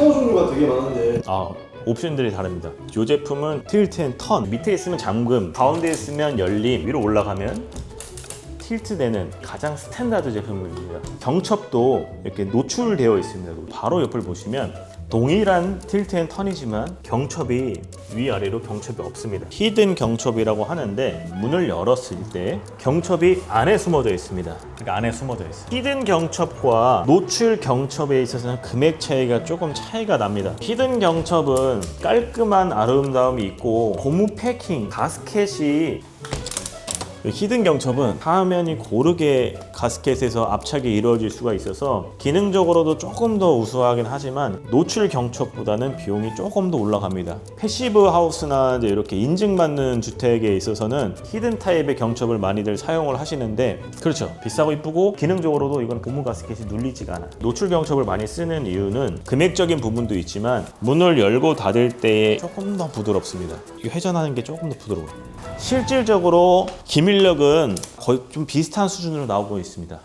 샤워 종류가 되게 많은데 아 옵션들이 다릅니다. 이 제품은 틸트 앤턴 밑에 있으면 잠금, 가운데 있으면 열림, 위로 올라가면 틸트되는 가장 스탠다드 제품입니다. 경첩도 이렇게 노출되어 있습니다. 바로 옆을 보시면 동일한 틸트 앤 턴이지만 경첩이 위아래로 경첩이 없습니다. 히든 경첩이라고 하는데 문을 열었을 때 경첩이 안에 숨어져 있습니다. 그러니까 안에 숨어져 있어요. 히든 경첩과 노출 경첩에 있어서는 금액 차이가 조금 차이가 납니다. 히든 경첩은 깔끔한 아름다움이 있고 고무 패킹, 가스켓이 히든 경첩은 화면이 고르게 가스켓에서 압착이 이루어질 수가 있어서 기능적으로도 조금 더 우수하긴 하지만 노출 경첩보다는 비용이 조금 더 올라갑니다. 패시브 하우스나 이제 이렇게 인증받는 주택에 있어서는 히든 타입의 경첩을 많이들 사용을 하시는데 그렇죠. 비싸고 이쁘고 기능적으로도 이건 고무 가스켓이 눌리지가 않아. 노출 경첩을 많이 쓰는 이유는 금액적인 부분도 있지만 문을 열고 닫을 때에 조금 더 부드럽습니다. 이 회전하는 게 조금 더 부드러워요. 실질적으로 기 밀력은 거의 좀 비슷한 수준으로 나오고 있습니다.